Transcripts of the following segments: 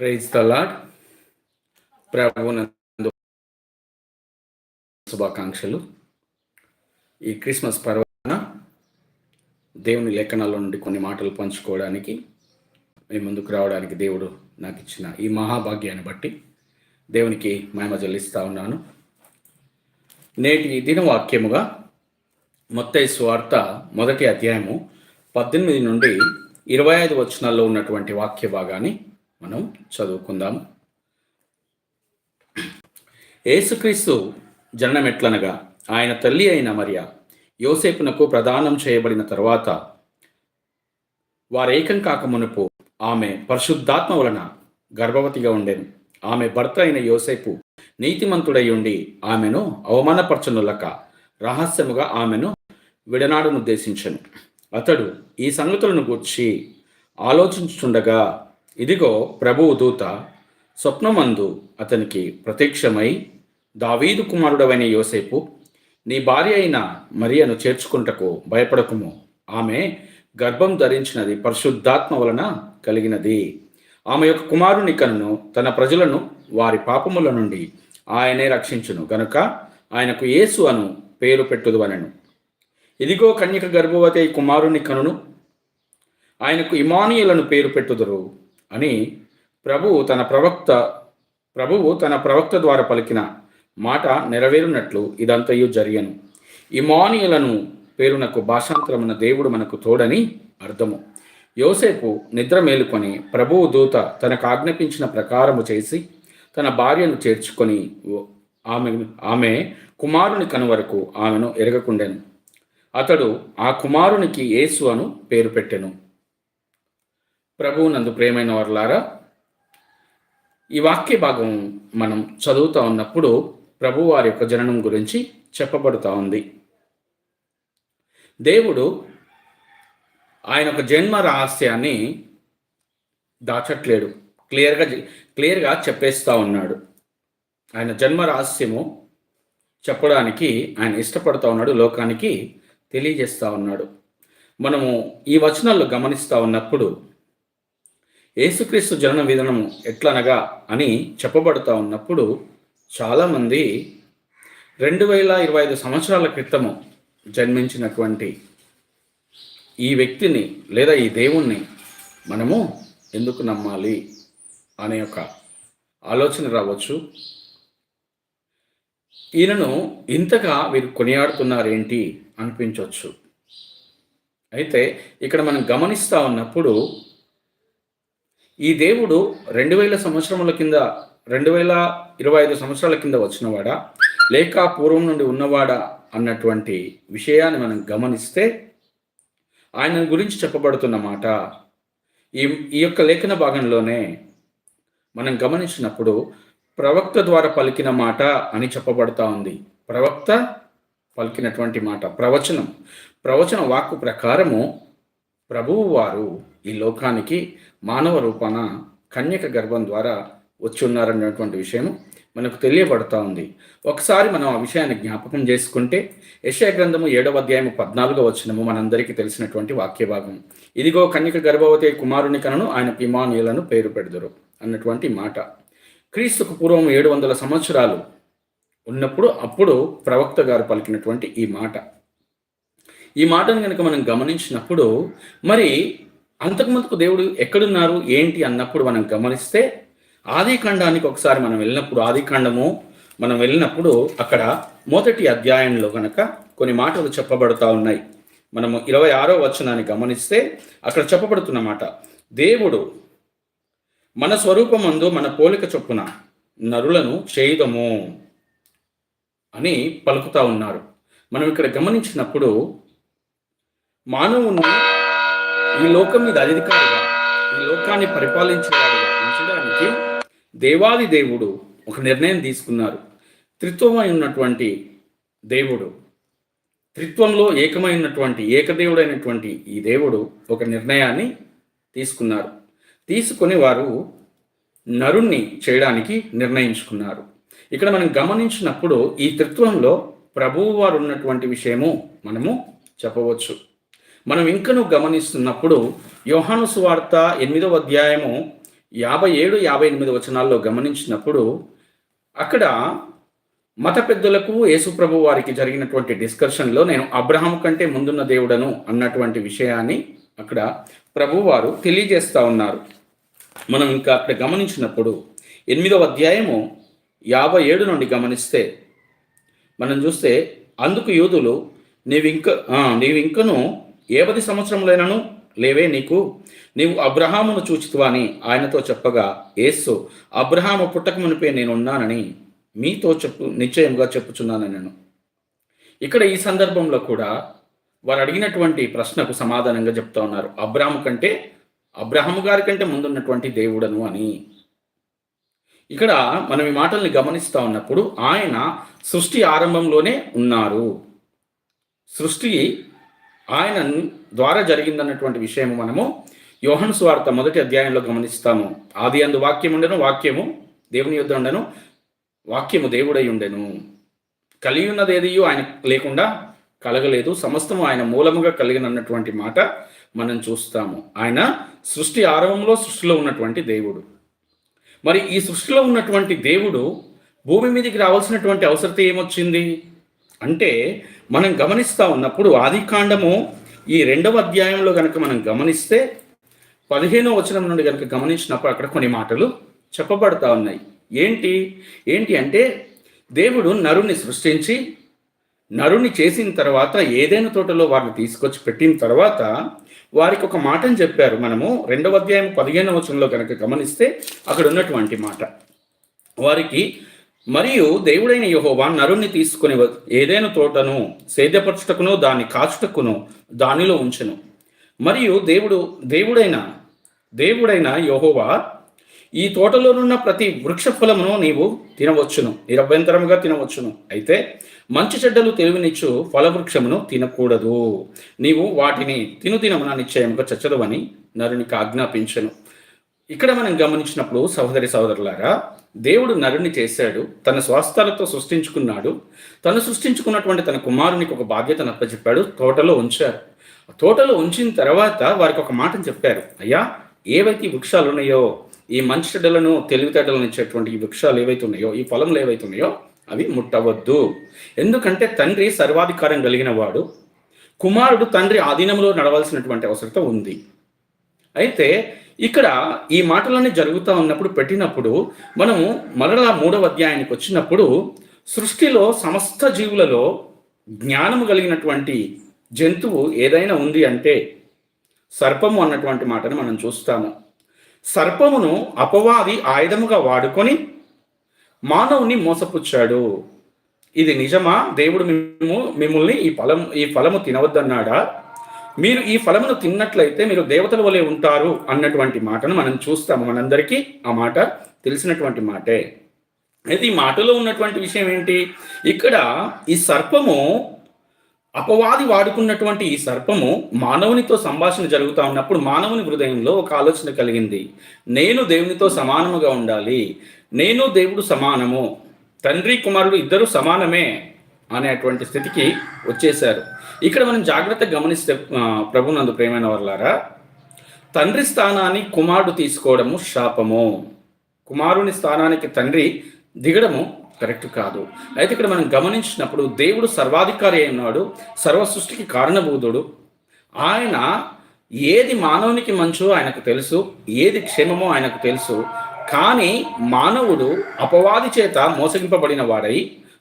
Praise తలాడ్ ప్రభునందు శుభాకాంక్షలు. ఈ క్రిస్మస్ పర్వన దేవుని లేఖనాల నుండి కొన్ని మాటలు పంచుకోవడానికి మీ ముందుకు రావడానికి దేవుడు నాకు ఇచ్చిన ఈ మహాభాగ్యాన్ని బట్టి దేవునికి మహిమ చెల్లిస్తూ ఉన్నాను. నేటి దినవాక్యముగా మొత్త స్వార్త మొదటి అధ్యాయము పద్దెనిమిది నుండి ఇరవై ఐదు వచనాల్లో ఉన్నటువంటి వాక్య భాగాన్ని మనం చదువుకుందాము. ఏసుక్రీస్తు జననం ఎట్లనగా ఆయన తల్లి అయిన మరియ యోసేపునకు ప్రదానం చేయబడిన తరువాత వారేకం కాక మునుపు ఆమె పరిశుద్ధాత్మ వలన గర్భవతిగా ఉండెను. ఆమె భర్త అయిన యోసేపు నీతిమంతుడై ఉండి ఆమెను అవమానపరచనులక రహస్యముగా ఆమెను విడనాడునుద్దేశించను. అతడు ఈ సంగతులను గూర్చి ఆలోచించుండగా ఇదిగో ప్రభువు దూత స్వప్నమందు అతనికి ప్రత్యక్షమై దావీదు కుమారుడవైన యోసేపు నీ భార్య అయిన మరియను చేర్చుకుంటకు భయపడకుము. ఆమె గర్భం ధరించినది పరిశుద్ధాత్మ వలన కలిగినది. ఆమె యొక్క కుమారుని కనును తన ప్రజలను వారి పాపముల నుండి ఆయనే రక్షించును. గనుక ఆయనకు యేసు అను పేరు పెట్టుదు అనను ఇదిగో కన్యక గర్భవతి కుమారుని కనును ఆయనకు ఇమానియులను పేరు పెట్టుదురు. అని ప్రభువు తన ప్రవక్త ప్రభువు తన ప్రవక్త ద్వారా పలికిన మాట నెరవేరునట్లు ఇదంతయు జరిగను. ఇమానియులను పేరునకు భాషాంతరమున దేవుడు మనకు తోడని అర్థము. యోసేపు నిద్ర మేలుకొని ప్రభువు దూత తనకు ఆజ్ఞాపించిన ప్రకారము చేసి తన భార్యను చేర్చుకొని ఆమె ఆమె కుమారుని కనువరకు ఆమెను ఎరగకుండెను. అతడు ఆ కుమారునికి యేసు అను పేరు పెట్టెను. ప్రభువు నందు ప్రేమైన వారులారా ఈ వాక్య భాగం మనం చదువుతూ ఉన్నప్పుడు ప్రభు వారి యొక్క జననం గురించి చెప్పబడుతూ ఉంది. దేవుడు ఆయన ఒక జన్మ రహస్యాన్ని దాచట్లేడు. క్లియర్గా క్లియర్గా చెప్పేస్తూ ఉన్నాడు. ఆయన జన్మ రహస్యము చెప్పడానికి ఆయన ఇష్టపడుతూ ఉన్నాడు లోకానికి తెలియజేస్తూ ఉన్నాడు. మనము ఈ వచనాల్లో గమనిస్తూ ఉన్నప్పుడు యేసుక్రీస్తు జనన విధానము ఎట్లనగా అని చెప్పబడుతూ ఉన్నప్పుడు చాలామంది రెండు వేల ఇరవై ఐదు సంవత్సరాల క్రితము జన్మించినటువంటి ఈ వ్యక్తిని లేదా ఈ దేవుణ్ణి మనము ఎందుకు నమ్మాలి అనే ఒక ఆలోచన రావచ్చు. ఈయనను ఇంతగా వీరు కొనియాడుతున్నారేంటి అనిపించవచ్చు అయితే ఇక్కడ మనం గమనిస్తూ ఉన్నప్పుడు ఈ దేవుడు రెండు వేల సంవత్సరముల కింద రెండు వేల ఇరవై ఐదు సంవత్సరాల కింద వచ్చినవాడా? లేక పూర్వం నుండి ఉన్నవాడా? అన్నటువంటి విషయాన్ని మనం గమనిస్తే ఆయన గురించి చెప్పబడుతున్న మాట ఈ ఈ యొక్క లేఖన భాగంలోనే మనం గమనించినప్పుడు ప్రవక్త ద్వారా పలికిన మాట అని చెప్పబడతా ఉంది. ప్రవక్త పలికినటువంటి మాట ప్రవచనం. ప్రవచన వాక్కు ప్రకారము ప్రభువు వారు ఈ లోకానికి మానవ రూపాన కన్యక గర్భం ద్వారా వచ్చి ఉన్నారన్నటువంటి విషయం మనకు తెలియబడుతూ ఉంది. ఒకసారి మనం ఆ విషయాన్ని జ్ఞాపకం చేసుకుంటే యశయ గ్రంథము ఏడవ అధ్యాయము పద్నాలుగో వచ్చినము మనందరికీ తెలిసినటువంటి వాక్య భాగం ఇదిగో కన్యక గర్భవతి కుమారుని కనను ఆయన పిమానులను పేరు పెడదురు అన్నటువంటి మాట. క్రీస్తుకు పూర్వం ఏడు వందల సంవత్సరాలు ఉన్నప్పుడు అప్పుడు ప్రవక్త గారు పలికినటువంటి ఈ మాట. ఈ మాటను కనుక మనం గమనించినప్పుడు మరి అంతకుముందుకు దేవుడు ఎక్కడున్నారు ఏంటి అన్నప్పుడు మనం గమనిస్తే ఆది ఖండానికి ఒకసారి మనం వెళ్ళినప్పుడు ఆది ఖండము మనం వెళ్ళినప్పుడు అక్కడ మొదటి అధ్యాయంలో కనుక కొన్ని మాటలు చెప్పబడుతూ ఉన్నాయి. మనము ఇరవై ఆరో వచనాన్ని గమనిస్తే అక్కడ చెప్పబడుతున్న మాట దేవుడు మన స్వరూపమందు మన పోలిక చొప్పున నరులను చేయుదము అని పలుకుతా ఉన్నారు. మనం ఇక్కడ గమనించినప్పుడు మానవుని ఈ లోకం మీద అధికారిగా ఈ లోకాన్ని పరిపాలించేవాడిగా ఉంచడానికి దేవాది దేవుడు ఒక నిర్ణయం తీసుకున్నారు. త్రిత్వమై ఉన్నటువంటి దేవుడు త్రిత్వంలో ఏకమైనటువంటి ఏకదేవుడైనటువంటి ఈ దేవుడు ఒక నిర్ణయాన్ని తీసుకున్నారు. తీసుకొని వారు నరుణ్ణి చేయడానికి నిర్ణయించుకున్నారు. ఇక్కడ మనం గమనించినప్పుడు ఈ త్రిత్వంలో ప్రభువు వారు ఉన్నటువంటి విషయము మనము చెప్పవచ్చు. మనం ఇంకను గమనిస్తున్నప్పుడు యోహాను సువార్త ఎనిమిదవ అధ్యాయము యాభై ఏడు యాభై ఎనిమిది వచనాల్లో గమనించినప్పుడు అక్కడ మత పెద్దలకు యేసుప్రభు వారికి జరిగినటువంటి డిస్కషన్లో నేను అబ్రహం కంటే ముందున్న దేవుడను అన్నటువంటి విషయాన్ని అక్కడ ప్రభువారు తెలియజేస్తా ఉన్నారు. మనం ఇంకా అక్కడ గమనించినప్పుడు ఎనిమిదవ అధ్యాయము యాభై ఏడు నుండి గమనిస్తే మనం చూస్తే అందుకు యూదులు నీవు నీవింకను ఏవది సంవత్సరములైనను? లేవే నీకు. నీవు అబ్రహామును చూచితువా అని ఆయనతో చెప్పగా ఏసు అబ్రహాము పుట్టకమునిపే నేనున్నానని నేను ఉన్నానని మీతో చెప్పు నిశ్చయంగా చెప్పుచున్నానని నేను. ఇక్కడ ఈ సందర్భంలో కూడా వారు అడిగినటువంటి ప్రశ్నకు సమాధానంగా చెప్తా ఉన్నారు. అబ్రాహాము కంటే అబ్రహము గారి కంటే ముందున్నటువంటి దేవుడను అని. ఇక్కడ మనం ఈ మాటల్ని గమనిస్తూ ఉన్నప్పుడు ఆయన సృష్టి ఆరంభంలోనే ఉన్నారు. సృష్టి ఆయన ద్వారా జరిగిందన్నటువంటి విషయము మనము యోహన్ స్వార్త మొదటి అధ్యాయంలో గమనిస్తాము. ఆది అందు వాక్యం ఉండెను వాక్యము దేవుని యొద్ద ఉండెను వాక్యము దేవుడై ఉండెను. కలిగి ఉన్నది ఏది ఆయన లేకుండా కలగలేదు సమస్తము ఆయన మూలముగా కలిగినన్నటువంటి మాట మనం చూస్తాము. ఆయన సృష్టి ఆరంభంలో సృష్టిలో ఉన్నటువంటి దేవుడు. మరి ఈ సృష్టిలో ఉన్నటువంటి దేవుడు భూమి మీదకి రావాల్సినటువంటి అవసరత ఏమొచ్చింది? అంటే మనం గమనిస్తూ ఉన్నప్పుడు ఆదికాండము ఈ రెండవ అధ్యాయంలో కనుక మనం గమనిస్తే పదిహేనో వచనం నుండి కనుక గమనించినప్పుడు అక్కడ కొన్ని మాటలు చెప్పబడతా ఉన్నాయి. ఏంటి? ఏంటి అంటే దేవుడు నరుని సృష్టించి నరుని చేసిన తర్వాత ఏదైనా తోటలో వారిని తీసుకొచ్చి పెట్టిన తర్వాత వారికి ఒక మాటని చెప్పారు. మనము రెండవ అధ్యాయం పదిహేనవ వచనంలో కనుక గమనిస్తే అక్కడ ఉన్నటువంటి మాట. వారికి మరియు దేవుడైన యహోవా నరుణ్ణి తీసుకుని ఏదైనా తోటను సేద్యపరచుటకును దాన్ని కాచుటకును దానిలో ఉంచెను. మరియు దేవుడు దేవుడైన దేవుడైన యహోవా ఈ తోటలోనున్న ప్రతి వృక్ష ఫలమును నీవు తినవచ్చును. నిరభ్యంతరముగా తినవచ్చును. అయితే మంచి చెడ్డలు తెలివినిచ్చు ఫలవృక్షమును తినకూడదు. నీవు వాటిని తిను తినమున నిశ్చయముగా చచ్చదవని నరునికి ఆజ్ఞాపించను. ఇక్కడ మనం గమనించినప్పుడు సహోదరి సహోదరులారా దేవుడు నరుని చేశాడు తన స్వాస్థాలతో సృష్టించుకున్నాడు తను సృష్టించుకున్నటువంటి తన కుమారునికి ఒక బాధ్యతను అప్పచెప్పాడు తోటలో ఉంచారు. తోటలో ఉంచిన తర్వాత వారికి ఒక మాటను చెప్పారు అయ్యా ఏవైతే వృక్షాలు ఉన్నాయో ఈ మంచి చెడ్డలను తెలివితేటలను ఇచ్చేటువంటి ఈ వృక్షాలు ఏవైతే ఉన్నాయో ఈ పొలంలు ఏవైతే ఉన్నాయో అవి ముట్టవద్దు. ఎందుకంటే తండ్రి సర్వాధికారం కలిగిన వాడు. కుమారుడు తండ్రి ఆధీనంలో నడవాల్సినటువంటి అవసరత ఉంది. అయితే ఇక్కడ ఈ మాటలన్నీ జరుగుతూ ఉన్నప్పుడు పెట్టినప్పుడు మనము మరలా మూడవ అధ్యాయానికి వచ్చినప్పుడు సృష్టిలో సమస్త జీవులలో జ్ఞానము కలిగినటువంటి జంతువు ఏదైనా ఉంది అంటే సర్పము అన్నటువంటి మాటను మనం చూస్తాము. సర్పమును అపవాది ఆయుధముగా వాడుకొని మానవుని మోసపుచ్చాడు. ఇది నిజమా? దేవుడు మేము మిమ్మల్ని ఈ ఫలం ఈ ఫలము తినవద్దన్నాడా? మీరు ఈ ఫలమును తిన్నట్లయితే మీరు దేవతల వలె ఉంటారు అన్నటువంటి మాటను మనం చూస్తాము మనందరికీ ఆ మాట తెలిసినటువంటి మాటే. అయితే ఈ మాటలో ఉన్నటువంటి విషయం ఏంటి? ఇక్కడ ఈ సర్పము అపవాది వాడుకున్నటువంటి ఈ సర్పము మానవునితో సంభాషణ జరుగుతూ ఉన్నప్పుడు మానవుని హృదయంలో ఒక ఆలోచన కలిగింది. నేను దేవునితో సమానముగా ఉండాలి. నేను దేవుడు సమానము. తండ్రి కుమారుడు ఇద్దరు సమానమే అనేటువంటి స్థితికి వచ్చేశారు. ఇక్కడ మనం జాగ్రత్తగా గమనిస్తే ఆ, ప్రభునందు ప్రేమైన వర్లారా తండ్రి స్థానాన్ని కుమారుడు తీసుకోవడము శాపము. కుమారుని స్థానానికి తండ్రి దిగడము కరెక్ట్ కాదు. అయితే ఇక్కడ మనం గమనించినప్పుడు దేవుడు సర్వాధికారి అయి ఉన్నాడు సర్వ సృష్టికి కారణభూతుడు. ఆయన ఏది మానవునికి మంచో ఆయనకు తెలుసు ఏది క్షేమమో ఆయనకు తెలుసు. కానీ మానవుడు అపవాది చేత మోసగింపబడిన వాడై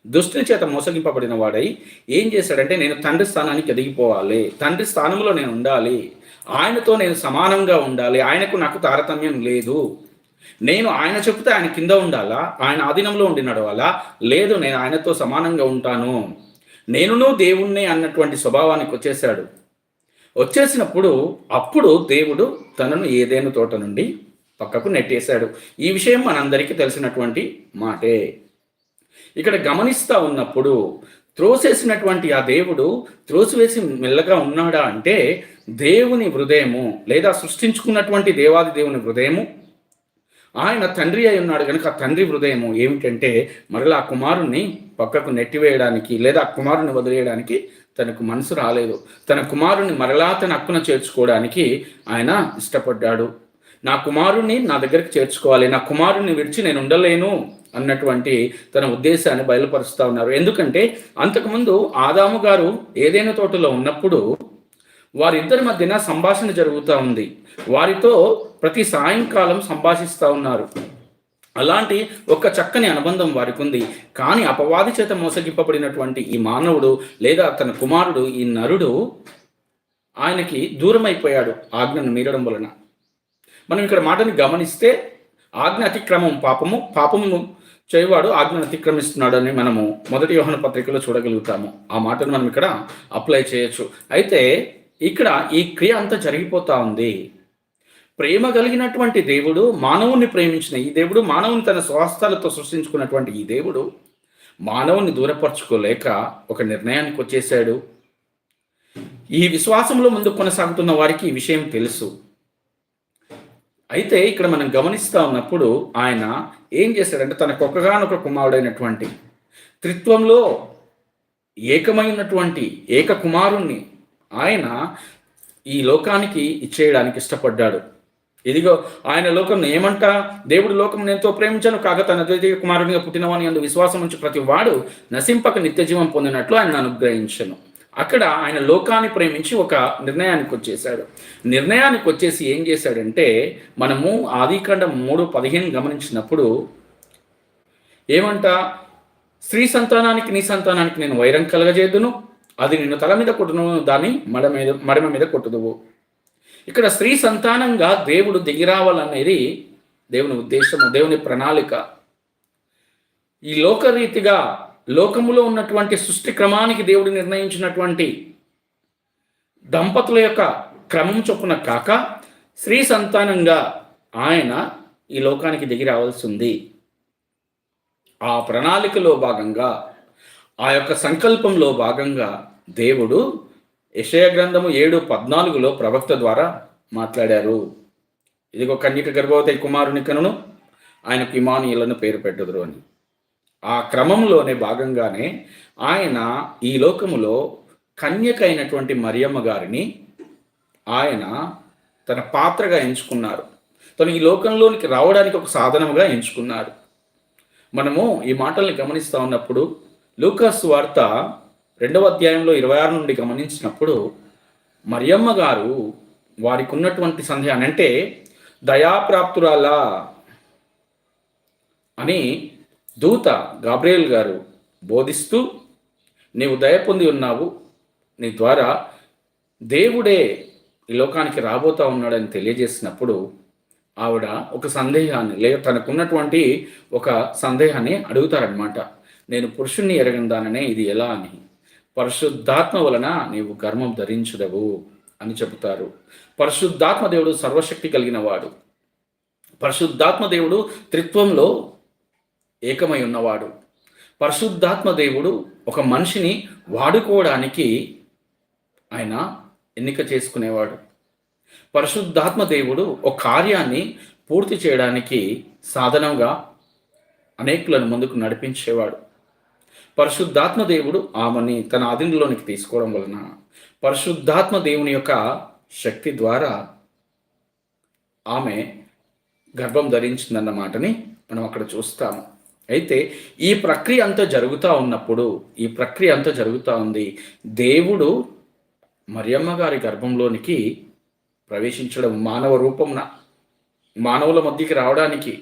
దుష్టుని చేత మోసగింపబడిన వాడై ఏం చేశాడంటే నేను తండ్రి స్థానానికి ఎదిగిపోవాలి. తండ్రి స్థానంలో నేను ఉండాలి. ఆయనతో నేను సమానంగా ఉండాలి. ఆయనకు నాకు తారతమ్యం లేదు. నేను ఆయన చెప్తే ఆయన కింద ఉండాలా? ఆయన ఆధీనంలో ఉండి నడవాలా? లేదు నేను ఆయనతో సమానంగా ఉంటాను. నేనును దేవుణ్ణి అన్నటువంటి స్వభావానికి వచ్చేసాడు వచ్చేసినప్పుడు అప్పుడు దేవుడు తనను ఏదైనా తోట నుండి పక్కకు నెట్టేశాడు. ఈ విషయం మనందరికీ తెలిసినటువంటి మాటే. ఇక్కడ గమనిస్తా ఉన్నప్పుడు త్రోసేసినటువంటి ఆ దేవుడు త్రోసివేసి మెల్లగా ఉన్నాడా అంటే దేవుని హృదయము లేదా సృష్టించుకున్నటువంటి దేవాది దేవుని హృదయము. ఆయన తండ్రి అయి ఉన్నాడు కనుక ఆ తండ్రి హృదయము ఏమిటంటే మరలా ఆ కుమారుణ్ణి పక్కకు నెట్టివేయడానికి లేదా ఆ కుమారుని వదిలేయడానికి తనకు మనసు రాలేదు. తన కుమారుణ్ణి మరలా తన హక్కున చేర్చుకోవడానికి ఆయన ఇష్టపడ్డాడు. నా కుమారుణ్ణి నా దగ్గరికి చేర్చుకోవాలి. నా కుమారుణ్ణి విడిచి నేను ఉండలేను. అన్నటువంటి తన ఉద్దేశాన్ని బయలుపరుస్తూ ఉన్నారు. ఎందుకంటే అంతకుముందు ఆదాము గారు ఏదైనా తోటలో ఉన్నప్పుడు వారిద్దరి మధ్యన సంభాషణ జరుగుతూ ఉంది. వారితో ప్రతి సాయంకాలం సంభాషిస్తూ ఉన్నారు. అలాంటి ఒక చక్కని అనుబంధం వారికి ఉంది కానీ అపవాది చేత మోసగింపబడినటువంటి ఈ మానవుడు లేదా తన కుమారుడు ఈ నరుడు ఆయనకి దూరమైపోయాడు ఆజ్ఞను మీరడం వలన. మనం ఇక్కడ మాటని గమనిస్తే ఆజ్ఞ అతిక్రమం పాపము పాపమును చేయవాడు ఆజ్ఞను అతిక్రమిస్తున్నాడు అని మనము మొదటి యోహన పత్రికలో చూడగలుగుతాము. ఆ మాటను మనం ఇక్కడ అప్లై చేయొచ్చు. అయితే ఇక్కడ ఈ క్రియ అంతా జరిగిపోతా ఉంది. ప్రేమ కలిగినటువంటి దేవుడు మానవుని ప్రేమించిన ఈ దేవుడు మానవుని తన స్వాస్థాలతో సృష్టించుకున్నటువంటి ఈ దేవుడు మానవుని దూరపరచుకోలేక ఒక నిర్ణయానికి వచ్చేసాడు ఈ విశ్వాసంలో ముందు కొనసాగుతున్న వారికి ఈ విషయం తెలుసు. అయితే ఇక్కడ మనం గమనిస్తూ ఉన్నప్పుడు ఆయన ఏం చేశాడంటే తన ఒక్కగానొక కుమారుడైనటువంటి త్రిత్వంలో ఏకమైనటువంటి ఏక కుమారుణ్ణి ఆయన ఈ లోకానికి ఇచ్చేయడానికి ఇష్టపడ్డాడు. ఇదిగో ఆయన లోకం ఏమంట? దేవుడు లోకం ఎంతో ప్రేమించాను కాక తన ద్వితీయ కుమారునిగా పుట్టినవాని అందు విశ్వాసం నుంచి ప్రతి వాడు నశింపక నిత్య జీవం పొందినట్లు ఆయన అనుగ్రహించను. అక్కడ ఆయన లోకాన్ని ప్రేమించి ఒక నిర్ణయానికి వచ్చేసాడు నిర్ణయానికి వచ్చేసి ఏం చేశాడంటే మనము ఆదికాండం మూడు పదిహేను గమనించినప్పుడు ఏమంట? స్త్రీ సంతానానికి నీ సంతానానికి నేను వైరం కలగజేద్దును అది నిన్ను తల మీద కొట్టును దాన్ని మడ మీద మడమ మీద కొట్టుదువు. ఇక్కడ స్త్రీ సంతానంగా దేవుడు దిగిరావాలనేది దేవుని ఉద్దేశము దేవుని ప్రణాళిక. ఈ లోకరీతిగా లోకములో ఉన్నటువంటి సృష్టి క్రమానికి దేవుడు నిర్ణయించినటువంటి దంపతుల యొక్క క్రమం చొప్పున కాక స్త్రీ సంతానంగా ఆయన ఈ లోకానికి దిగి రావాల్సి ఉంది. ఆ ప్రణాళికలో భాగంగా ఆ యొక్క సంకల్పంలో భాగంగా దేవుడు యషయ గ్రంథము ఏడు పద్నాలుగులో ప్రవక్త ద్వారా మాట్లాడారు. ఇదిగో కన్యక గర్భవతి కుమారుని కనును ఆయనకు ఇమానుయులను పేరు పెట్టుదురు అని. ఆ క్రమంలోనే భాగంగానే ఆయన ఈ లోకములో కన్యక అయినటువంటి మరియమ్మ గారిని ఆయన తన పాత్రగా ఎంచుకున్నారు. తను ఈ లోకంలోనికి రావడానికి ఒక సాధనముగా ఎంచుకున్నారు. మనము ఈ మాటల్ని గమనిస్తూ ఉన్నప్పుడు లూకాస్ వార్త రెండవ అధ్యాయంలో ఇరవై ఆరు నుండి గమనించినప్పుడు మరియమ్మ గారు వారికి ఉన్నటువంటి సందేహాన్ని అంటే దయాప్రాప్తురాలా అని దూత గాబ్రియల్ గారు బోధిస్తూ నీవు దయ పొంది ఉన్నావు. నీ ద్వారా దేవుడే ఈ లోకానికి రాబోతా ఉన్నాడని తెలియజేసినప్పుడు ఆవిడ ఒక సందేహాన్ని లేదా తనకున్నటువంటి ఒక సందేహాన్ని అడుగుతారనమాట నేను పురుషుణ్ణి ఎరగందాననే ఇది ఎలా అని. పరిశుద్ధాత్మ వలన నీవు గర్మం ధరించదవు అని చెబుతారు. పరిశుద్ధాత్మ దేవుడు సర్వశక్తి కలిగిన వాడు. పరిశుద్ధాత్మ దేవుడు త్రిత్వంలో ఏకమై ఉన్నవాడు. పరిశుద్ధాత్మ దేవుడు ఒక మనిషిని వాడుకోవడానికి ఆయన ఎన్నిక చేసుకునేవాడు. పరిశుద్ధాత్మ దేవుడు ఒక కార్యాన్ని పూర్తి చేయడానికి సాధనంగా అనేకులను ముందుకు నడిపించేవాడు. పరిశుద్ధాత్మ దేవుడు ఆమెని తన ఆధీనంలోనికి తీసుకోవడం వలన పరిశుద్ధాత్మ దేవుని యొక్క శక్తి ద్వారా ఆమె గర్భం ధరించిందన్న మాటని మనం అక్కడ చూస్తాము. అయితే ఈ ప్రక్రియ అంతా జరుగుతూ ఉన్నప్పుడు ఈ ప్రక్రియ అంతా జరుగుతూ ఉంది. దేవుడు మరియమ్మ గారి గర్భంలోనికి ప్రవేశించడం మానవ రూపంన మానవుల మధ్యకి రావడానికి.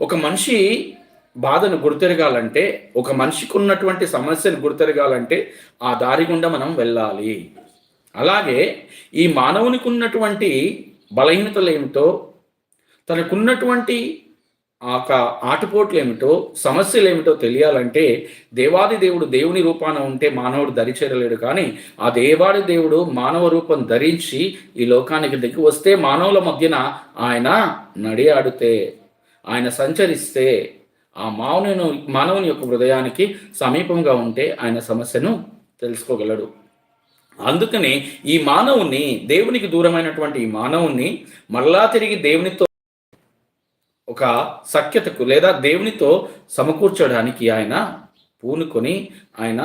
ఒక మనిషి బాధను గుర్తెరగాలంటే ఒక మనిషికి ఉన్నటువంటి సమస్యను గుర్తెరగాలంటే ఆ దారి గుండా మనం వెళ్ళాలి. అలాగే ఈ మానవునికి ఉన్నటువంటి బలహీనతలు ఏమిటో తనకున్నటువంటి ఆ యొక్క ఆటుపోట్లు ఏమిటో సమస్యలు ఏమిటో తెలియాలంటే దేవాది దేవుడు దేవుని రూపాన ఉంటే మానవుడు దరిచేరలేడు కానీ ఆ దేవాది దేవుడు మానవ రూపం ధరించి ఈ లోకానికి దిగి వస్తే మానవుల మధ్యన ఆయన నడియాడితే ఆయన సంచరిస్తే ఆ మానవుని మానవుని యొక్క హృదయానికి సమీపంగా ఉంటే ఆయన సమస్యను తెలుసుకోగలడు. అందుకని ఈ మానవుని దేవునికి దూరమైనటువంటి ఈ మానవుని మరలా తిరిగి దేవునితో ఒక సఖ్యతకు లేదా దేవునితో సమకూర్చడానికి ఆయన పూనుకొని ఆయన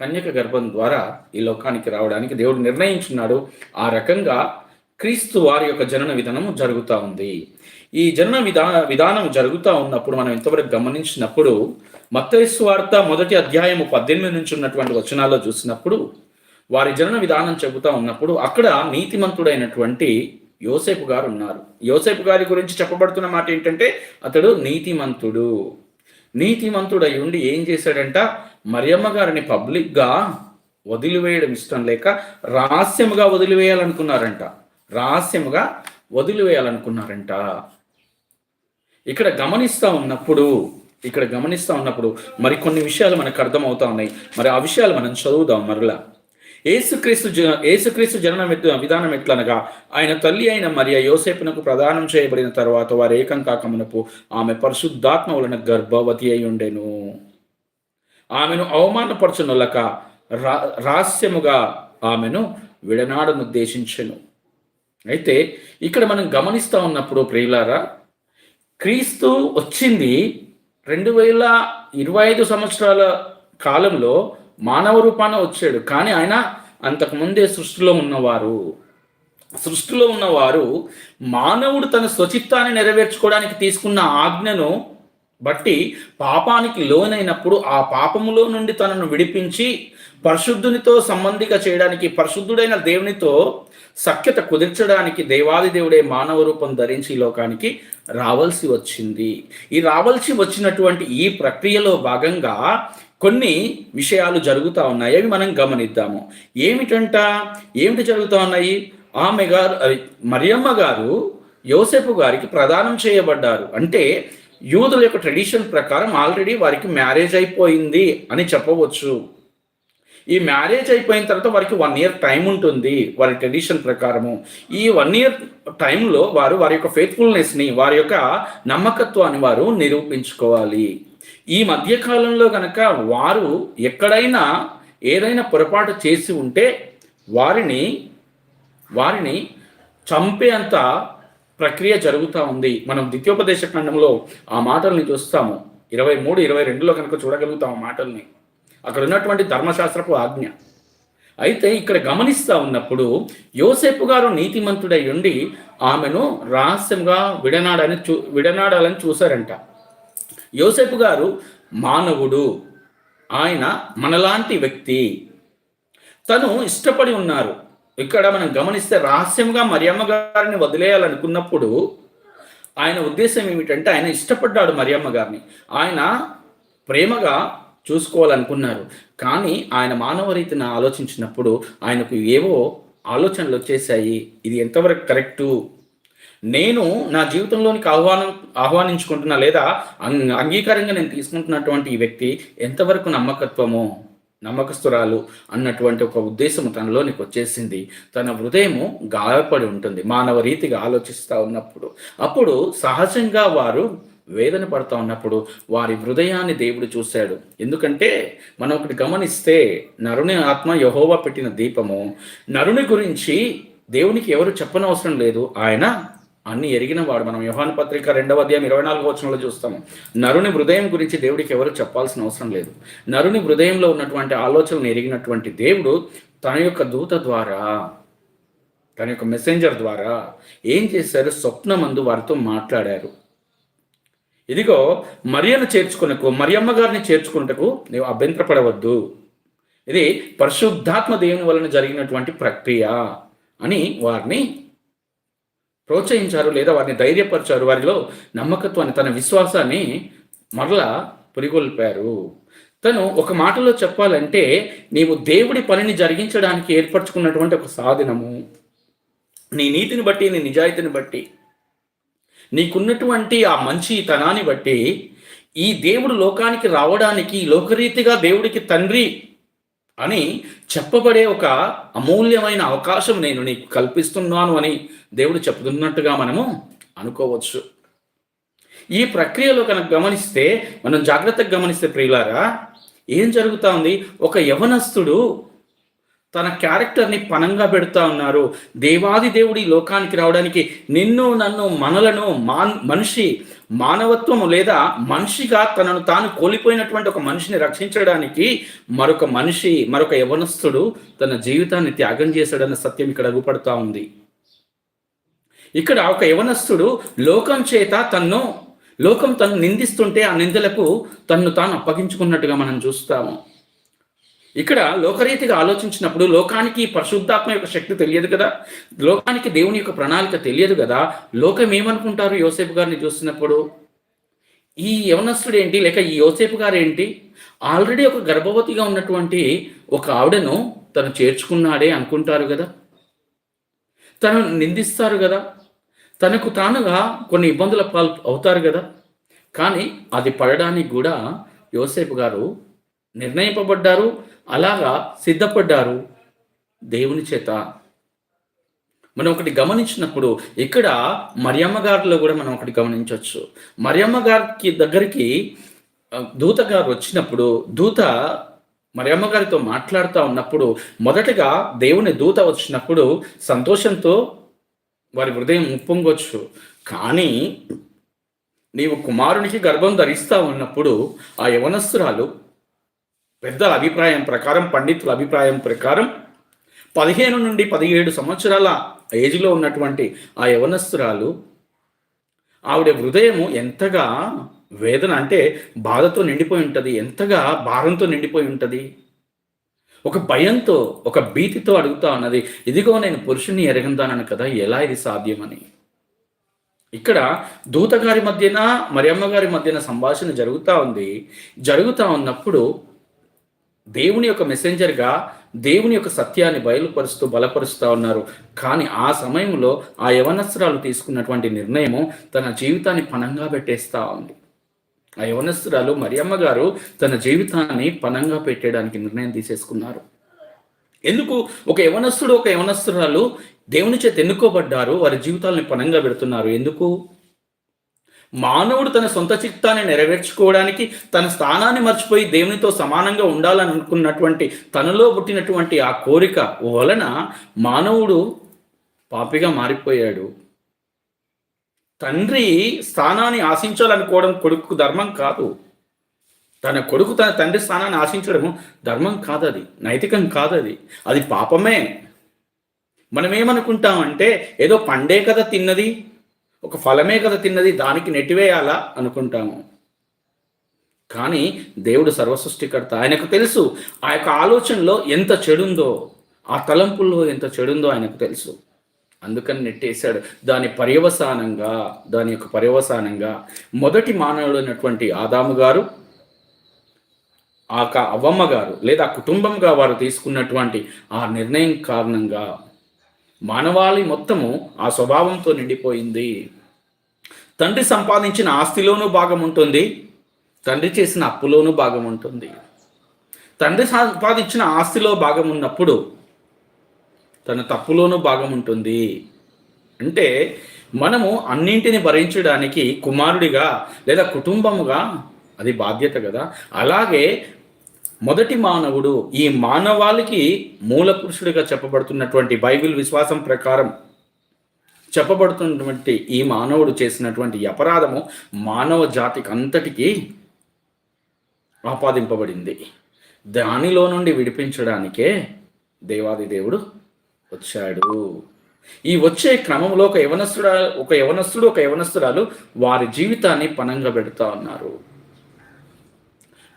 కన్యక గర్భం ద్వారా ఈ లోకానికి రావడానికి దేవుడు నిర్ణయించున్నాడు. ఆ రకంగా క్రీస్తు వారి యొక్క జనన విధానము జరుగుతూ ఉంది. ఈ జనన విధా విధానం జరుగుతూ ఉన్నప్పుడు మనం ఇంతవరకు గమనించినప్పుడు మత్తైసు వార్త మొదటి అధ్యాయము పద్దెనిమిది నుంచి ఉన్నటువంటి వచనాల్లో చూసినప్పుడు వారి జనన విధానం చెబుతా ఉన్నప్పుడు అక్కడ నీతిమంతుడైనటువంటి యోసేపు గారు ఉన్నారు. యోసేపు గారి గురించి చెప్పబడుతున్న మాట ఏంటంటే అతడు నీతిమంతుడు. నీతిమంతుడై ఉండి ఏం చేశాడంట? మరియమ్మ గారిని పబ్లిక్గా వదిలివేయడం ఇష్టం లేక రహస్యముగా వదిలివేయాలనుకున్నారంట. రహస్యముగా వదిలివేయాలనుకున్నారంట. ఇక్కడ గమనిస్తూ ఉన్నప్పుడు ఇక్కడ గమనిస్తూ ఉన్నప్పుడు మరి కొన్ని విషయాలు మనకు అర్థమవుతా ఉన్నాయి. మరి ఆ విషయాలు మనం చదువుదాం మరలా. ఏసుక్రీస్తు జ ఏసుక్రీస్తు జనన విధానం ఎట్లనగా ఆయన తల్లి అయిన మరియ యోసేపునకు ప్రదానం చేయబడిన తర్వాత వారు ఏకం కాకమునపు ఆమె పరిశుద్ధాత్మ వలన గర్భవతి అయి ఉండెను. ఆమెను అవమానపరచునులక రా రహస్యముగా ఆమెను విడనాడను ఉద్దేశించెను అయితే ఇక్కడ మనం గమనిస్తూ ఉన్నప్పుడు ప్రియులారా క్రీస్తు వచ్చింది రెండు వేల ఇరవై ఐదు సంవత్సరాల కాలంలో మానవ రూపాన వచ్చాడు. కానీ ఆయన అంతకుముందే సృష్టిలో ఉన్నవారు. సృష్టిలో ఉన్నవారు మానవుడు తన స్వచిత్తాన్ని నెరవేర్చుకోవడానికి తీసుకున్న ఆజ్ఞను బట్టి పాపానికి లోనైనప్పుడు ఆ పాపములో నుండి తనను విడిపించి పరిశుద్ధునితో సంబంధిగా చేయడానికి పరిశుద్ధుడైన దేవునితో సఖ్యత కుదిర్చడానికి దేవాది దేవుడే మానవ రూపం ధరించి లోకానికి రావాల్సి వచ్చింది. ఈ రావాల్సి వచ్చినటువంటి ఈ ప్రక్రియలో భాగంగా కొన్ని విషయాలు జరుగుతూ ఉన్నాయి. అవి మనం గమనిద్దాము. ఏమిటంట? ఏమిటి జరుగుతూ ఉన్నాయి? ఆమె గారు మరియమ్మ గారు యోసేపు గారికి ప్రదానం చేయబడ్డారు. అంటే యూదుల యొక్క ట్రెడిషన్ ప్రకారం ఆల్రెడీ వారికి మ్యారేజ్ అయిపోయింది అని చెప్పవచ్చు. ఈ మ్యారేజ్ అయిపోయిన తర్వాత వారికి వన్ ఇయర్ టైం ఉంటుంది వారి ట్రెడిషన్ ప్రకారము. ఈ వన్ ఇయర్ టైంలో వారు వారి యొక్క ఫెయిత్ఫుల్నెస్ని వారి యొక్క నమ్మకత్వాన్ని వారు నిరూపించుకోవాలి. ఈ మధ్యకాలంలో కనుక వారు ఎక్కడైనా ఏదైనా పొరపాటు చేసి ఉంటే వారిని వారిని చంపేంత ప్రక్రియ జరుగుతూ ఉంది. మనం ద్వితీయోపదేశ ఖండంలో ఆ మాటల్ని చూస్తాము. ఇరవై మూడు ఇరవై రెండులో కనుక చూడగలుగుతాం ఆ మాటల్ని. అక్కడ ఉన్నటువంటి ధర్మశాస్త్రపు ఆజ్ఞ. అయితే ఇక్కడ గమనిస్తూ ఉన్నప్పుడు యోసేపు గారు నీతిమంతుడై ఉండి ఆమెను రహస్యంగా విడనాడని చూ విడనాడాలని చూశారంట. యోసేపు గారు మానవుడు. ఆయన మనలాంటి వ్యక్తి. తను ఇష్టపడి ఉన్నారు. ఇక్కడ మనం గమనిస్తే రహస్యంగా మరియమ్మ గారిని వదిలేయాలనుకున్నప్పుడు ఆయన ఉద్దేశం ఏమిటంటే ఆయన ఇష్టపడ్డాడు మరియమ్మ గారిని. ఆయన ప్రేమగా చూసుకోవాలనుకున్నారు. కానీ ఆయన మానవ రీతిని ఆలోచించినప్పుడు ఆయనకు ఏవో ఆలోచనలు వచ్చేసాయి ఇది ఎంతవరకు కరెక్టు? నేను నా జీవితంలోనికి ఆహ్వానం ఆహ్వానించుకుంటున్నా లేదా అంగీకారంగా నేను తీసుకుంటున్నటువంటి ఈ వ్యక్తి ఎంతవరకు నమ్మకత్వమో నమ్మకస్తురాలు అన్నటువంటి ఒక ఉద్దేశం తనలోనికి వచ్చేసింది. తన హృదయము గాయపడి ఉంటుంది. మానవ రీతిగా ఆలోచిస్తూ ఉన్నప్పుడు. అప్పుడు సహజంగా వారు వేదన పడుతూ ఉన్నప్పుడు వారి హృదయాన్ని దేవుడు చూశాడు. ఎందుకంటే మనం ఒకటి గమనిస్తే నరుని ఆత్మ యహోవా పెట్టిన దీపము నరుని గురించి దేవునికి ఎవరు చెప్పనవసరం లేదు. ఆయన అన్ని ఎరిగిన వాడు. మనం యోహాను పత్రిక రెండవ అధ్యాయం ఇరవై నాలుగో వచనంలో చూస్తాము నరుని హృదయం గురించి దేవుడికి ఎవరు చెప్పాల్సిన అవసరం లేదు. నరుని హృదయంలో ఉన్నటువంటి ఆలోచనలు ఎరిగినటువంటి దేవుడు తన యొక్క దూత ద్వారా తన యొక్క మెసెంజర్ ద్వారా ఏం చేశారు? స్వప్నమందు వారితో మాట్లాడారు. ఇదిగో మరియను చేర్చుకునకు మరియమ్మ గారిని చేర్చుకున్నటకు నీవు అభ్యంతరపడవద్దు. ఇది పరిశుద్ధాత్మ దేవుని వలన జరిగినటువంటి ప్రక్రియ అని వారిని ప్రోత్సహించారు లేదా వారిని ధైర్యపరిచారు వారిలో నమ్మకత్వాన్ని తన విశ్వాసాన్ని మరలా పురిగొల్పారు. తను ఒక మాటలో చెప్పాలంటే నీవు దేవుడి పనిని జరిగించడానికి ఏర్పరచుకున్నటువంటి ఒక సాధనము. నీ నీతిని బట్టి నీ నిజాయితీని బట్టి నీకున్నటువంటి ఆ మంచితనాన్ని బట్టి ఈ దేవుడు లోకానికి రావడానికి లోకరీతిగా దేవుడికి తండ్రి అని చెప్పబడే ఒక అమూల్యమైన అవకాశం నేను నీకు కల్పిస్తున్నాను అని దేవుడు చెప్తున్నట్టుగా మనము అనుకోవచ్చు. ఈ ప్రక్రియలో కనుక గమనిస్తే మనం జాగ్రత్తగా గమనిస్తే ప్రియులారా ఏం జరుగుతూ ఉంది? ఒక యవనస్తుడు తన క్యారెక్టర్ని పనంగా పెడతా ఉన్నారు. దేవాది దేవుడి లోకానికి రావడానికి నిన్ను నన్ను మనలను మాన్ మనిషి మానవత్వం లేదా మనిషిగా తనను తాను కోల్పోయినటువంటి ఒక మనిషిని రక్షించడానికి మరొక మనిషి మరొక యవనస్తుడు తన జీవితాన్ని త్యాగం చేశాడన్న సత్యం ఇక్కడ అగుపడతా ఉంది. ఇక్కడ ఒక యవనస్తుడు లోకం చేత తన్ను లోకం తను నిందిస్తుంటే ఆ నిందలకు తన్ను తాను అప్పగించుకున్నట్టుగా మనం చూస్తాము. ఇక్కడ లోకరీతిగా ఆలోచించినప్పుడు లోకానికి పరిశుద్ధాత్మ యొక్క శక్తి తెలియదు కదా? లోకానికి దేవుని యొక్క ప్రణాళిక తెలియదు కదా? లోకం ఏమనుకుంటారు యోసేపు గారిని చూసినప్పుడు? ఈ యవనస్తుడు ఏంటి లేక ఈ యోసేపు గారు ఏంటి ఆల్రెడీ ఒక గర్భవతిగా ఉన్నటువంటి ఒక ఆవిడను తను చేర్చుకున్నాడే అనుకుంటారు కదా? తను నిందిస్తారు కదా? తనకు తానుగా కొన్ని ఇబ్బందుల పాల్ అవుతారు కదా? కానీ అది పడడానికి కూడా యోసేపు గారు నిర్ణయింపబడ్డారు. అలాగా సిద్ధపడ్డారు దేవుని చేత. మనం ఒకటి గమనించినప్పుడు ఇక్కడ మరియమ్మ గారిలో కూడా మనం ఒకటి గమనించవచ్చు. మరియమ్మ గారికి దగ్గరికి దూత గారు వచ్చినప్పుడు దూత మరియమ్మ గారితో మాట్లాడుతూ ఉన్నప్పుడు మొదటగా దేవుని దూత వచ్చినప్పుడు సంతోషంతో వారి హృదయం ఉప్పొంగొచ్చు. కానీ నీవు కుమారునికి గర్భం ధరిస్తా ఉన్నప్పుడు ఆ యవనస్తురాలు పెద్దల అభిప్రాయం ప్రకారం పండితుల అభిప్రాయం ప్రకారం పదిహేను నుండి పదిహేడు సంవత్సరాల ఏజ్లో ఉన్నటువంటి ఆ యవనస్తురాలు ఆవిడ హృదయము ఎంతగా వేదన అంటే బాధతో నిండిపోయి ఉంటుంది ఎంతగా భారంతో నిండిపోయి ఉంటుంది. ఒక భయంతో ఒక భీతితో అడుగుతా ఉన్నది ఇదిగో నేను పురుషుని ఎరగందానను కదా ఎలా ఇది సాధ్యమని? ఇక్కడ దూతగారి మధ్యన మరియమ్మ గారి మధ్యన సంభాషణ జరుగుతూ ఉంది. జరుగుతూ ఉన్నప్పుడు దేవుని యొక్క మెసెంజర్గా దేవుని యొక్క సత్యాన్ని బయలుపరుస్తూ బలపరుస్తూ ఉన్నారు. కానీ ఆ సమయంలో ఆ యవనస్త్రాలు తీసుకున్నటువంటి నిర్ణయము తన జీవితాన్ని పణంగా పెట్టేస్తూ ఉంది. ఆ యవనస్త్రాలు మరియమ్మ గారు తన జీవితాన్ని పణంగా పెట్టేయడానికి నిర్ణయం తీసేసుకున్నారు. ఎందుకు? ఒక యవనస్తుడు ఒక యవనస్తురాలు దేవుని చేత ఎన్నుకోబడ్డారు వారి జీవితాలను పణంగా పెడుతున్నారు. ఎందుకు? మానవుడు తన సొంత చిత్తాన్ని నెరవేర్చుకోవడానికి తన స్థానాన్ని మర్చిపోయి దేవునితో సమానంగా ఉండాలని అనుకున్నటువంటి తనలో పుట్టినటువంటి ఆ కోరిక వలన మానవుడు పాపిగా మారిపోయాడు. తండ్రి స్థానాన్ని ఆశించాలనుకోవడం కొడుకు ధర్మం కాదు. తన కొడుకు తన తండ్రి స్థానాన్ని ఆశించడం ధర్మం కాదది నైతికం కాదది. అది పాపమే. మనం ఏమనుకుంటామంటే ఏదో పండే కదా తిన్నది ఒక ఫలమే కదా తిన్నది దానికి నెట్టివేయాలా అనుకుంటాము. కానీ దేవుడు సర్వసృష్టికర్త ఆయనకు తెలుసు ఆ యొక్క ఆలోచనలో ఎంత చెడుందో ఆ తలంపుల్లో ఎంత చెడుందో ఆయనకు తెలుసు. అందుకని నెట్టేశాడు. దాని పర్యవసానంగా దాని యొక్క పర్యవసానంగా మొదటి మానవుడు అయినటువంటి ఆదాము గారు ఆ అవ్వమ్మ గారు లేదా కుటుంబంగా వారు తీసుకున్నటువంటి ఆ నిర్ణయం కారణంగా మానవాళి మొత్తము ఆ స్వభావంతో నిండిపోయింది. తండ్రి సంపాదించిన ఆస్తిలోనూ భాగం ఉంటుంది. తండ్రి చేసిన అప్పులోనూ భాగం ఉంటుంది. తండ్రి సంపాదించిన ఆస్తిలో భాగం ఉన్నప్పుడు తన తప్పులోనూ భాగం ఉంటుంది. అంటే మనము అన్నింటిని భరించడానికి కుమారుడిగా లేదా కుటుంబముగా అది బాధ్యత కదా. అలాగే మొదటి మానవుడు ఈ మానవాళికి మూల పురుషుడిగా చెప్పబడుతున్నటువంటి బైబిల్ విశ్వాసం ప్రకారం చెప్పబడుతున్నటువంటి ఈ మానవుడు చేసినటువంటి అపరాధము మానవ జాతికి అంతటికీ ఆపాదింపబడింది. దానిలో నుండి విడిపించడానికే దేవాది దేవుడు వచ్చాడు. ఈ వచ్చే క్రమంలో ఒక యవనస్తుడ ఒక యవనస్తుడు ఒక యవనస్తురాలు వారి జీవితాన్ని పనంగా పెడతా ఉన్నారు.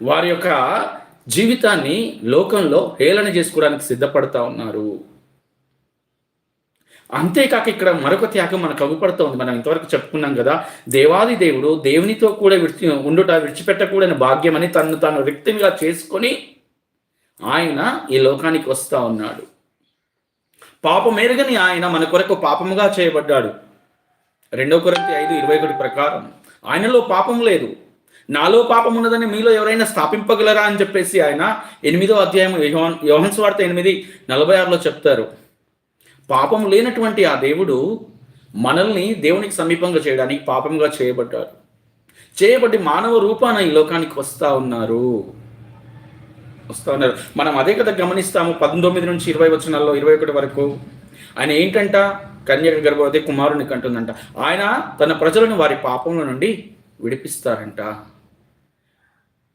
వారి యొక్క జీవితాన్ని లోకంలో హేళన చేసుకోవడానికి సిద్ధపడతా ఉన్నారు. అంతేకాక ఇక్కడ మరొక త్యాగం మనకు అగుపడుతూ ఉంది. మనం ఇంతవరకు చెప్పుకున్నాం కదా దేవాది దేవుడు దేవునితో కూడా విడిచి ఉండుట విడిచిపెట్టకూడని భాగ్యం అని తను తాను వ్యక్తిగా చేసుకొని ఆయన ఈ లోకానికి వస్తూ ఉన్నాడు. పాపం ఆయన మన కొరకు పాపముగా చేయబడ్డాడు. రెండో కొరకు ఐదు ఇరవై ఒకటి ప్రకారం ఆయనలో పాపం లేదు. నాలో పాపం ఉన్నదని మీలో ఎవరైనా స్థాపింపగలరా అని చెప్పేసి ఆయన ఎనిమిదో అధ్యాయం యోహన్ యోహన్ స్వార్థ ఎనిమిది నలభై ఆరులో చెప్తారు. పాపం లేనటువంటి ఆ దేవుడు మనల్ని దేవునికి సమీపంగా చేయడానికి పాపంగా చేయబడ్డారు చేయబట్టి మానవ రూపాన ఈ లోకానికి వస్తా ఉన్నారు. వస్తా ఉన్నారు. మనం అదే కదా గమనిస్తాము పంతొమ్మిది నుంచి ఇరవై వచనాల్లో ఇరవై ఒకటి వరకు. ఆయన ఏంటంట? కన్యక గర్భవతి కుమారునికి అంటుందంట ఆయన తన ప్రజలను వారి పాపంలో నుండి విడిపిస్తారంట.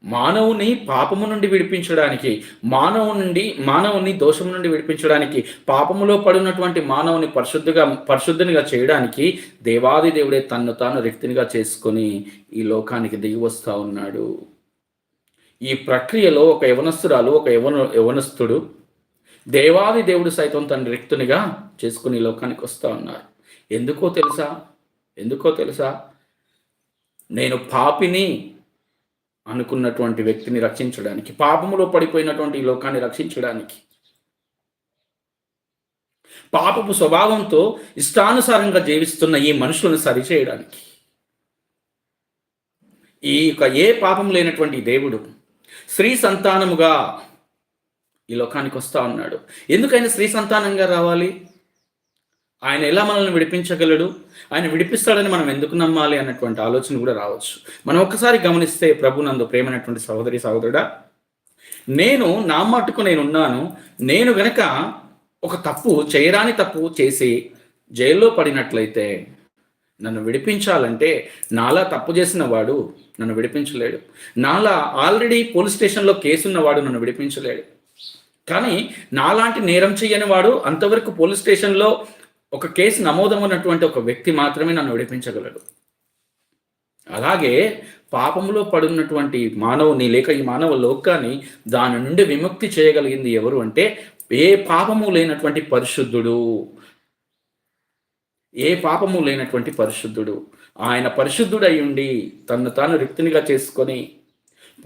మానవుని పాపము నుండి విడిపించడానికి మానవు నుండి మానవుని దోషము నుండి విడిపించడానికి పాపములో పడినటువంటి మానవుని పరిశుద్ధిగా పరిశుద్ధినిగా చేయడానికి దేవాది దేవుడే తన్ను తాను రిక్తినిగా చేసుకొని ఈ లోకానికి దిగి వస్తూ ఉన్నాడు. ఈ ప్రక్రియలో ఒక యవనస్తురాలు ఒక యవన యవనస్తుడు దేవాది దేవుడు సైతం తన రిక్తునిగా చేసుకుని ఈ లోకానికి వస్తూ ఉన్నారు. ఎందుకో తెలుసా? ఎందుకో తెలుసా? నేను పాపిని అనుకున్నటువంటి వ్యక్తిని రక్షించడానికి పాపములో పడిపోయినటువంటి ఈ లోకాన్ని రక్షించడానికి. పాపపు స్వభావంతో ఇష్టానుసారంగా జీవిస్తున్న ఈ మనుషులను సరిచేయడానికి. ఈ యొక్క ఏ పాపం లేనటువంటి దేవుడు స్త్రీ సంతానముగా ఈ లోకానికి వస్తా ఉన్నాడు. ఎందుకైనా స్త్రీ సంతానంగా రావాలి? ఆయన ఎలా మనల్ని విడిపించగలడు? ఆయన విడిపిస్తాడని మనం ఎందుకు నమ్మాలి అన్నటువంటి ఆలోచన కూడా రావచ్చు. మనం ఒక్కసారి గమనిస్తే ప్రభు నందు ప్రేమైనటువంటి సహోదరి సహోదరుడా నేను నా మట్టుకు నేను ఉన్నాను నేను గనక ఒక తప్పు చేయరాని తప్పు చేసి జైల్లో పడినట్లయితే నన్ను విడిపించాలంటే నాలా తప్పు చేసిన వాడు నన్ను విడిపించలేడు. నాలా ఆల్రెడీ పోలీస్ స్టేషన్లో కేసున్నవాడు నన్ను విడిపించలేడు. కానీ నాలాంటి నేరం చేయని వాడు అంతవరకు పోలీస్ స్టేషన్లో ఒక కేసు నమోదమైనటువంటి ఒక వ్యక్తి మాత్రమే నన్ను విడిపించగలడు. అలాగే పాపంలో పడున్నటువంటి మానవుని లేక ఈ మానవ లోకాన్ని దాని నుండి విముక్తి చేయగలిగింది ఎవరు అంటే ఏ పాపము లేనటువంటి పరిశుద్ధుడు. ఏ పాపము లేనటువంటి పరిశుద్ధుడు. ఆయన పరిశుద్ధుడు ఉండి తను తాను రిక్తినిగా చేసుకొని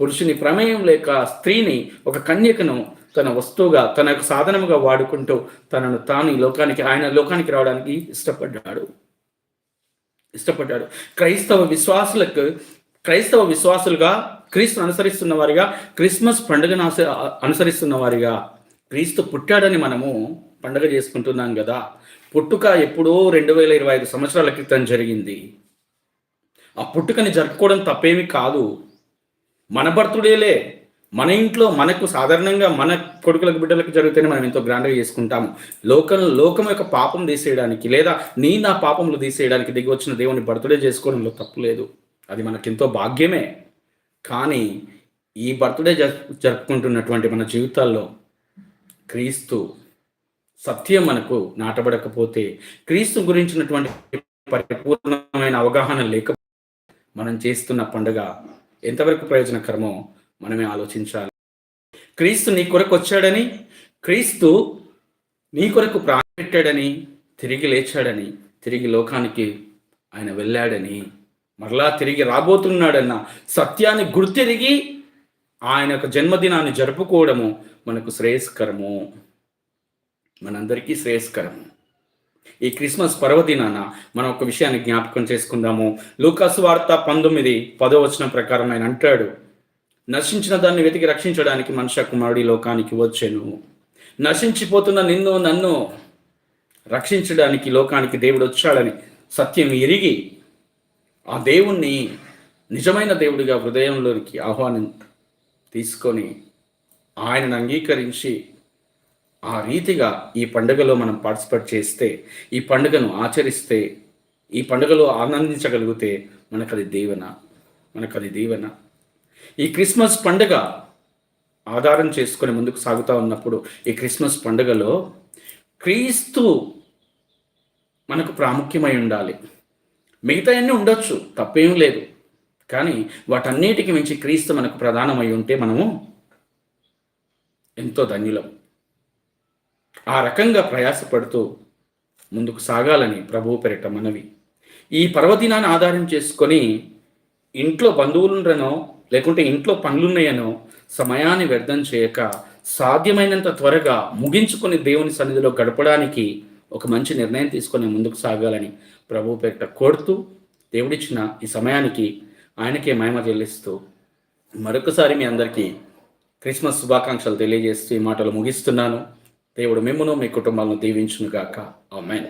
పురుషుని ప్రమేయం లేక స్త్రీని ఒక కన్యకను తన వస్తువుగా తన యొక్క సాధనముగా వాడుకుంటూ తనను తాను ఈ లోకానికి ఆయన లోకానికి రావడానికి ఇష్టపడ్డాడు. ఇష్టపడ్డాడు. క్రైస్తవ విశ్వాసులకు క్రైస్తవ విశ్వాసులుగా క్రీస్తును అనుసరిస్తున్న వారిగా క్రిస్మస్ పండుగను అనుసరిస్తున్న వారిగా క్రీస్తు పుట్టాడని మనము పండుగ చేసుకుంటున్నాం కదా. పుట్టుక ఎప్పుడో రెండు వేల ఇరవై ఐదు సంవత్సరాల క్రితం జరిగింది. ఆ పుట్టుకని జరుపుకోవడం తప్పేమీ కాదు. మన బర్త్డేలే. మన ఇంట్లో మనకు సాధారణంగా మన కొడుకులకు బిడ్డలకు జరిగితేనే మనం ఎంతో గ్రాండ్గా చేసుకుంటాము. లోకం లోకం యొక్క పాపం తీసేయడానికి లేదా నీ నా పాపములు తీసేయడానికి దిగి వచ్చిన దేవుని బర్త్డే చేసుకోవడంలో తప్పు లేదు. అది మనకెంతో భాగ్యమే. కానీ ఈ బర్త్డే జరుపుకుంటున్నటువంటి మన జీవితాల్లో క్రీస్తు సత్యం మనకు నాటబడకపోతే క్రీస్తు గురించినటువంటి పరిపూర్ణమైన అవగాహన లేక మనం చేస్తున్న పండుగ ఎంతవరకు ప్రయోజనకరమో మనమే ఆలోచించాలి. క్రీస్తు నీ కొరకు వచ్చాడని క్రీస్తు నీ కొరకు ప్రాణపెట్టాడని తిరిగి లేచాడని తిరిగి లోకానికి ఆయన వెళ్ళాడని మరలా తిరిగి రాబోతున్నాడన్న సత్యాన్ని గుర్తిరిగి ఆయన యొక్క జన్మదినాన్ని జరుపుకోవడము మనకు శ్రేయస్కరము. మనందరికీ శ్రేయస్కరము. ఈ క్రిస్మస్ పర్వదినాన మనం ఒక విషయాన్ని జ్ఞాపకం చేసుకుందాము. లూకాసు వార్త పంతొమ్మిది పదో వచనం ప్రకారం ఆయన అంటాడు నశించిన దాన్ని వెతికి రక్షించడానికి మనుష్య కుమారుడి లోకానికి వచ్చాను. నశించిపోతున్న నిన్ను నన్ను రక్షించడానికి లోకానికి దేవుడు వచ్చాడని సత్యం ఎరిగి ఆ దేవుణ్ణి నిజమైన దేవుడిగా హృదయంలోనికి ఆహ్వానం తీసుకొని ఆయనను అంగీకరించి ఆ రీతిగా ఈ పండుగలో మనం పార్టిసిపేట్ చేస్తే ఈ పండుగను ఆచరిస్తే ఈ పండుగలో ఆనందించగలిగితే మనకది దీవెన మనకది దీవెన. ఈ క్రిస్మస్ పండుగ ఆధారం చేసుకొని ముందుకు సాగుతూ ఉన్నప్పుడు ఈ క్రిస్మస్ పండుగలో క్రీస్తు మనకు ప్రాముఖ్యమై ఉండాలి. మిగతా అన్నీ ఉండొచ్చు తప్పేం లేదు. కానీ వాటన్నిటికి మించి క్రీస్తు మనకు ప్రధానమై ఉంటే మనము ఎంతో ధన్యులం. ఆ రకంగా ప్రయాసపడుతూ ముందుకు సాగాలని ప్రభువు పెరట మనవి. ఈ పర్వదినాన్ని ఆధారం చేసుకొని ఇంట్లో బంధువులను లేకుంటే ఇంట్లో పనులున్నాయనో సమయాన్ని వ్యర్థం చేయక సాధ్యమైనంత త్వరగా ముగించుకొని దేవుని సన్నిధిలో గడపడానికి ఒక మంచి నిర్ణయం తీసుకొని ముందుకు సాగాలని ప్రభు పేరిట కోరుతూ దేవుడిచ్చిన ఈ సమయానికి ఆయనకే మహిమ చెల్లిస్తూ మరొకసారి మీ అందరికీ క్రిస్మస్ శుభాకాంక్షలు తెలియజేస్తూ ఈ మాటలు ముగిస్తున్నాను. దేవుడు మిమ్మను మీ కుటుంబాలను దీవించునుగాక. ఆమెన్.